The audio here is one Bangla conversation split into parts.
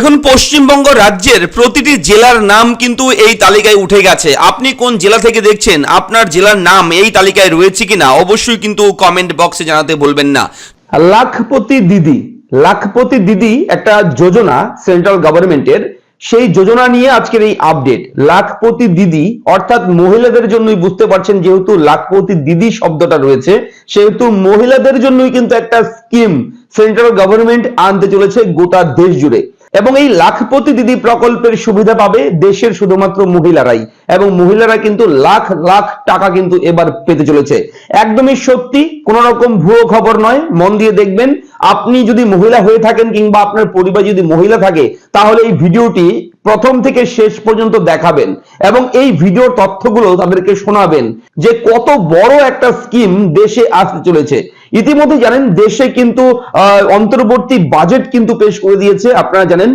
দেখুন, পশ্চিমবঙ্গ রাজ্যের প্রতিটি জেলার নাম কিন্তু এই তালিকায় উঠে গেছে। আপনি কোন জেলা থেকে দেখছেন, আপনার জেলার নাম এই তালিকায় রয়েছে কিনা, অবশ্যই কিন্তু কমেন্ট বক্সে জানাতে বলবেন না। লাখপতি দিদি লাখপতি দিদি একটা যোজনা সেন্ট্রাল গভর্নমেন্টের সেই যোজনা নিয়ে আজকের এই আপডেট লাখপতি দিদি, অর্থাৎ মহিলাদের জন্যই বুঝতে পারছেন যেহেতু লাখপতি দিদি শব্দটা রয়েছে, সেহেতু মহিলাদের জন্যই কিন্তু একটা স্কিম সেন্ট্রাল গভর্নমেন্ট আনতে চলেছে গোটা দেশ জুড়ে। এবং এই লাখপতি দিদি প্রকল্পের সুবিধা পাবে দেশের শুধুমাত্র মহিলারাই। এবং মহিলারা কিন্তু লাখ লাখ টাকা কিন্তু এবার পেতে চলেছে। একদমই সত্যি কোন রকম ভুয়ো খবর নয়। মন দিয়ে দেখবেন, আপনি যদি মহিলা হয়ে থাকেন কিংবা আপনার পরিবার যদি মহিলা থাকে, তাহলে এই ভিডিওটি প্রথম থেকে শেষ পর্যন্ত দেখাবেন এবং এই ভিডিওর তথ্যগুলো তাদেরকে শোনাবেন যে কত বড় একটা স্কিম দেশে আসতে চলেছে। ইতিমধ্যে জানেন দেশে কিন্তু অন্তর্বর্তী বাজেট কিন্তু পেশ করে দিয়েছে, আপনারা জানেন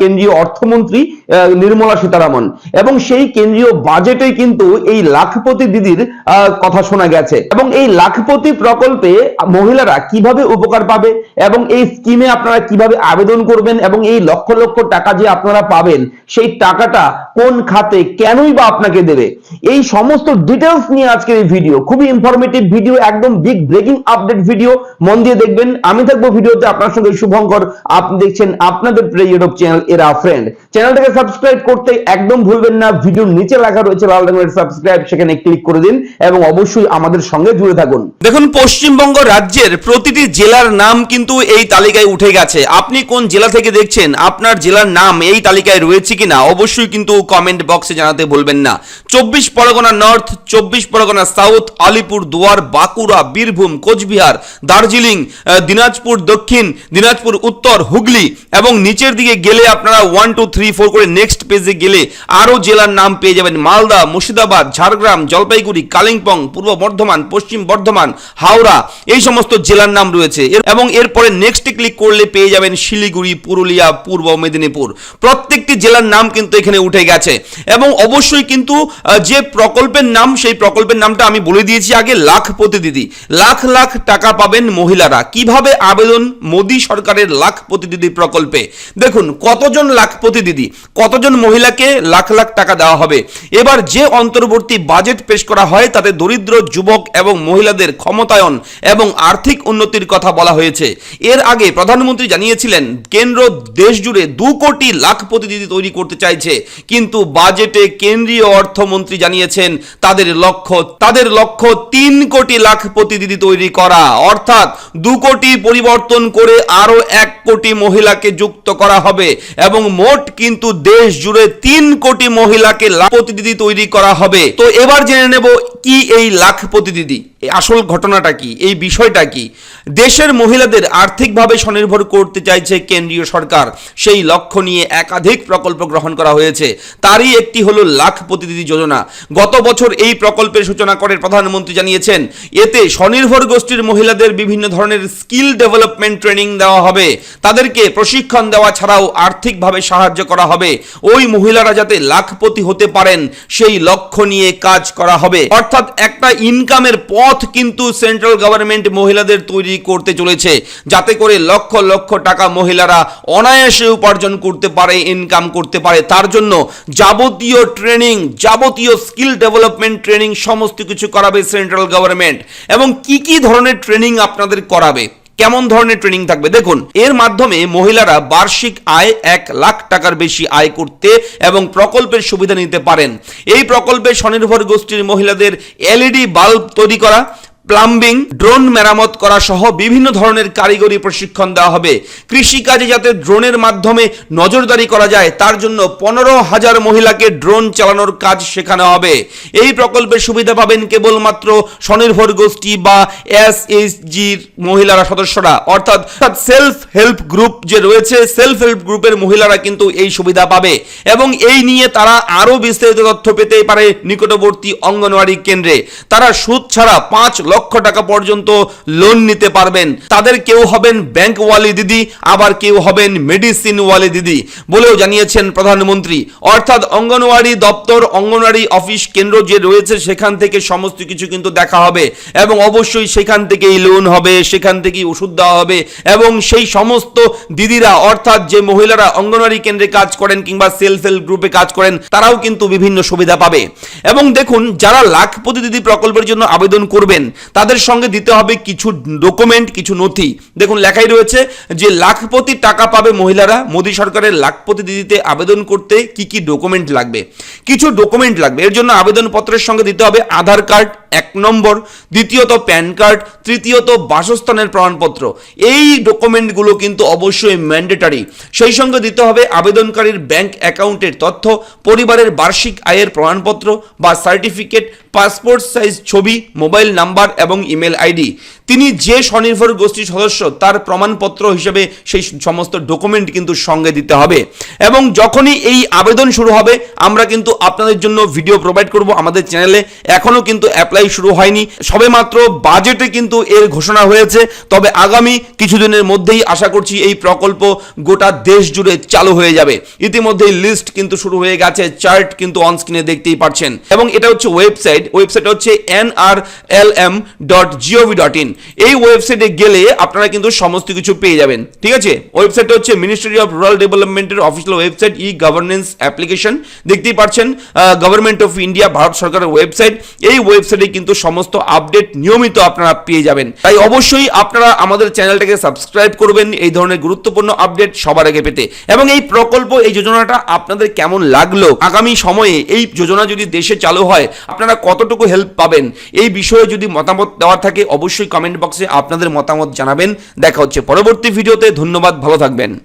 কেন্দ্রীয় অর্থমন্ত্রী নির্মলা সীতারামন। এবং সেই কেন্দ্রীয় বাজেটে কিন্তু এই লাখপতি দিদির কথা শোনা গেছে। এবং এই লাখপতি প্রকল্পে মহিলারা কীভাবে উপকার পাবে এবং এই স্কিমে আপনারা কীভাবে আবেদন করবেন এবং এই লক্ষ লক্ষ টাকা যে আপনারা পাবেন, সেই টাকাটা কোন খাতে কেনই বা আপনাকে দেবে? এই সমস্ত ডিটেলস নিয়ে আজকের এই ভিডিও খুবই ইনফরমেটিভ ভিডিও একদম বিগ ব্রেকিং আপডেট ভিডিও মন দিয়ে দেখবেন। আমি থাকব ভিডিওতে আপনার সঙ্গে শুভঙ্কর। আপনি দেখছেন আপনাদের প্রিয় ইউটিউব চ্যানেল এরা ফ্রেন্ড চ্যানেলটাকে সাবস্ক্রাইব করতে একদম ভুলবেন না। ভিডিওর নিচে লেখা রয়েছে লাল রঙের সাবস্ক্রাইব সেখানে ক্লিক করে দিন এবং অবশ্যই আমাদের সঙ্গে জুড়ে থাকুন। দেখুন, পশ্চিমবঙ্গ রাজ্যের প্রতিটি জেলার নাম কিন্তু এই তালিকায় উঠে গেছে। আপনি কোন জেলা থেকে দেখছেন, আপনার জেলার নাম এই তালিকায় রয়েছে কিনা, অবশ্যই কিন্তু কমেন্ট বক্সে জানাতে বলবেন না। চব্বিশ পরগনা নর্থ চব্বিশ পরগনা সাউথ আলিপুর দুয়ার বাঁকুড়া, বীরভূম, কোচবিহার দার্জিলিং দিনাজপুর দক্ষিণ, দিনাজপুর উত্তর, হুগলি এবং নিচের দিকে গেলে আপনারা ওয়ান টু থ্রি ফোর করে নেক্সট পেজে গেলে আরও জেলার নাম পেয়ে যাবেন। মালদা, মুর্শিদাবাদ, ঝাড়গ্রাম, জলপাইগুড়ি, কালিম্পং, পূর্ব বর্ধমান, পশ্চিম বর্ধমান, হাওড়া এই সমস্ত জেলার নাম রয়েছে। এবং এরপরে নেক্সটে ক্লিক করলে পেয়ে যাবেন শিলিগুড়ি, পুরুলিয়া, পূর্ব মেদিনীপুর। প্রত্যেকটি জেলার নাম কিন্তু এখানে উঠে গেছে। এবং অবশ্যই কিন্তু যে প্রকল্পের নাম, সেই প্রকল্পের নামটা আমি বলে দিয়েছি আগে, লাখপতি দিদি। লাখ লাখ টাকা পাবেন মহিলারা। কীভাবে আবেদন? মোদী সরকারের লাখপতি দিদি প্রকল্পে। দেখুন, কতজন লাখপতি দিদি কতজন মহিলাকে লাখ লাখ টাকা দেওয়া হবে? এবার যে অন্তর্বর্তী বাজেট পেশ করা হয়, তাতে দরিদ্র যুবক এবং মহিলাদের ক্ষমতায়ন এবং আর্থিক উন্নতির কথা বলা হয়েছে। এর আগে প্রধানমন্ত্রী জানিয়েছিলেন, কেন্দ্র দেশ জুড়ে দু কোটি লাখ দিদি তৈরি করতে চাইছে। কিন্তু বাজেটে কেন্দ্রীয় অর্থমন্ত্রী জানিয়েছেন, তাদের লক্ষ্য তাদের লক্ষ্য তিন কোটি লাখ দিদি তৈরি করা। অর্থাৎ দু কোটি পরিবর্তন করে আরও এক কোটি মহিলাকে যুক্ত করা হবে এবং মোট কিন্তু দেশ জুড়ে তিন কোটি মহিলাকে লাখ দিদি তৈরি করা হবে। তো এবার জেনে নেব কি এই লাখ এই আসল ঘটনাটা কি? এই বিষয়টা কি? দেশের মহিলাদের আর্থিকভাবে স্বনির্ভর করতে চাইছে কেন্দ্রীয় সরকার। সেই লক্ষ্য নিয়ে একাধিক প্রকল্প গ্রহণ করা হয়েছে। তারই একটি হলো লাখ প্রতিনিধি যোজনা। গত বছর এই প্রকল্পের সূচনা করে প্রধানমন্ত্রী জানিয়েছেন, এতে স্বনির্ভর গোষ্ঠীর মহিলাদের বিভিন্ন ধরনের স্কিল ডেভেলপমেন্ট ট্রেনিং দেওয়া হবে। তাদেরকে প্রশিক্ষণ দেওয়া ছাড়াও আর্থিকভাবে সাহায্য করা হবে। ওই মহিলারা যাতে লাখপতি হতে পারেন, সেই লক্ষ্য নিয়ে কাজ করা হবে। অর্থাৎ একটা ইনকামের পথ কিন্তু সেন্ট্রাল গভর্নমেন্ট মহিলাদের তৈরি করতে চলেছে। যাতে করে লক্ষ লক্ষ টাকা মহিলারা অনায়াসে উপার্জন করতে পারে ইনকাম করতে পারে। তার জন্য যাবতীয় ট্রেনিং যাবতীয় স্কিল ডেভেলপমেন্ট ট্রেনিং সমস্ত কিছু করাবে সেন্ট্রাল গভর্নমেন্ট। এবং কি কি ধরনের ট্রেনিং আপনাদের করাবে? কেমন ধরনের ট্রেনিং থাকবে? দেখুন, এর মাধ্যমে মহিলারা বার্ষিক আয় এক লাখ টাকার বেশি আয় করতে এবং প্রকল্পের সুবিধা নিতে পারেন। এই প্রকল্পে স্বনির্ভর গোষ্ঠীর মহিলাদের এলইডি বাল্ব তৈরি করা প্লাম্বিং, ড্রোন মেরামত করা সহ বিভিন্ন ধরনের কারিগরি প্রশিক্ষণ দেওয়া হবে। কৃষিকাজে যাতে ড্রোনের মাধ্যমে নজরদারি করা যায়, তার জন্য পনেরো হাজার মহিলাকে ড্রোন চালানোর কাজ শেখানো হবে। এই প্রকল্পের সুবিধা পাবেন কেবলমাত্র স্বনির্ভর গোষ্ঠী বা এস জির মহিলারা সদস্যরা। অর্থাৎ সেলফ হেল্প গ্রুপ যে রয়েছে সেলফ হেল্প গ্রুপের মহিলারা কিন্তু এই সুবিধা পাবে। এবং এই নিয়ে তারা আরও বিস্তারিত তথ্য পেতে পারে নিকটবর্তী অঙ্গনওয়াড়ি কেন্দ্রে। তারা সুদ ছাড়া পাঁচ লক্ষ টাকা পর্যন্ত লোন নিতে পারবেন। তাদের কেউ হবেন ব্যাংক ওয়ালি দিদি, আবার কেউ হবেন মেডিসিন ওয়ালি দিদি বলেও জানিয়েছেন প্রধানমন্ত্রী। অর্থাৎ অঙ্গনওয়াড়ি দপ্তর, অঙ্গনওয়াড়ি অফিস কেন্দ্র যে রয়েছে, সেখান থেকে সমস্ত কিছু কিন্তু দেখা হবে এবং অবশ্যই সেখান থেকেই লোন হবে, সেখান থেকেই ওষুধ দেওয়া হবে এবং সেই সমস্ত দিদিরা, অর্থাৎ যে মহিলারা অঙ্গনওয়াড়ি কেন্দ্রে কাজ করেন কিংবা সেলফ হেল্প গ্রুপে কাজ করেন, তারাও কিন্তু বিভিন্ন সুবিধা পাবে। এবং দেখুন, যারা লাখপতি দিদি প্রকল্পের জন্য আবেদন করবেন তাদের সঙ্গে দিতে হবে কিছু ডকুমেন্ট কিছু নথি। দেখুন, লেখাই রয়েছে যে লাখপতি টাকা পাবে মহিলারা। মোদী সরকারের লাখপতি দিদিতে আবেদন করতে কি কি ডকুমেন্ট লাগবে? কিছু ডকুমেন্ট লাগবে। এর জন্য আবেদনপত্রের সঙ্গে দিতে হবে আধার কার্ড এক নম্বর, দ্বিতীয়ত প্যান কার্ড, তৃতীয়ত বাসস্থানের প্রমাণপত্র। এই ডকুমেন্টগুলো কিন্তু অবশ্যই ম্যান্ডেটারি সেই সঙ্গে দিতে হবে আবেদনকারীর ব্যাংক অ্যাকাউন্টের তথ্য, পরিবারের বার্ষিক আয়ের প্রমাণপত্র বা সার্টিফিকেট পাসপোর্ট সাইজ ছবি মোবাইল নাম্বার এবং ইমেল আইডি তিনি যে স্বনির্ভর গোষ্ঠীর সদস্য, তার প্রমাণপত্র হিসেবে সেই সমস্ত ডকুমেন্ট কিন্তু সঙ্গে দিতে হবে। এবং যখনই এই আবেদন শুরু হবে, আমরা কিন্তু আপনাদের জন্য ভিডিও প্রোভাইড করব আমাদের চ্যানেলে এখনও কিন্তু অ্যাপ্লাই শুরু হয়নি। সবেমাত্র বাজেটে কিন্তু এর ঘোষণা হয়েছে। তবে আগামী কিছুদিনের মধ্যেই আশা করছি এই প্রকল্প গোটা দেশ জুড়ে চালু হয়ে যাবে। ইতিমধ্যেই লিস্ট কিন্তু শুরু হয়ে গেছে চার্ট কিন্তু অনস্ক্রিনে দেখতেই পাচ্ছেন। এবং এটা হচ্ছে ওয়েবসাইট ওয়েবসাইট হচ্ছে N R L M dot G O V dot in এই ওয়েবসাইটে গেলে আপনারা কিন্তু সমস্ত কিছু পেয়ে যাবেন। ঠিক আছে? ওয়েবসাইটটা হচ্ছে মিনিস্ট্রি অফ রুরাল ডেভেলপমেন্টের official website e governance application দেখতেই পাচ্ছেন গভর্নমেন্ট অফ ইন্ডিয়া ভারত সরকারের ওয়েবসাইট এই ওয়েবসাইটে কিন্তু সমস্ত আপডেট নিয়মিত আপনারা পেয়ে যাবেন। তাই অবশ্যই আপনারা আমাদের চ্যানেলটাকে সাবস্ক্রাইব করবেন, এই ধরনের গুরুত্বপূর্ণ আপডেট সবার আগে পেতে। এবং এই প্রকল্প, এই যোজনাটা আপনাদের কেমন লাগল? আগামী সময়ে এই যোজনা যদি দেশে চালু হয়, আপনারা কতটুকু হেল্প পাবেন? এই বিষয়ে যদি মতামত দেওয়ার থাকে, অবশ্যই কমেন্ট বক্সে আপনাদের মতামত জানাবেন। দেখা হচ্ছে পরবর্তী ভিডিওতে। ধন্যবাদ ভালো থাকবেন।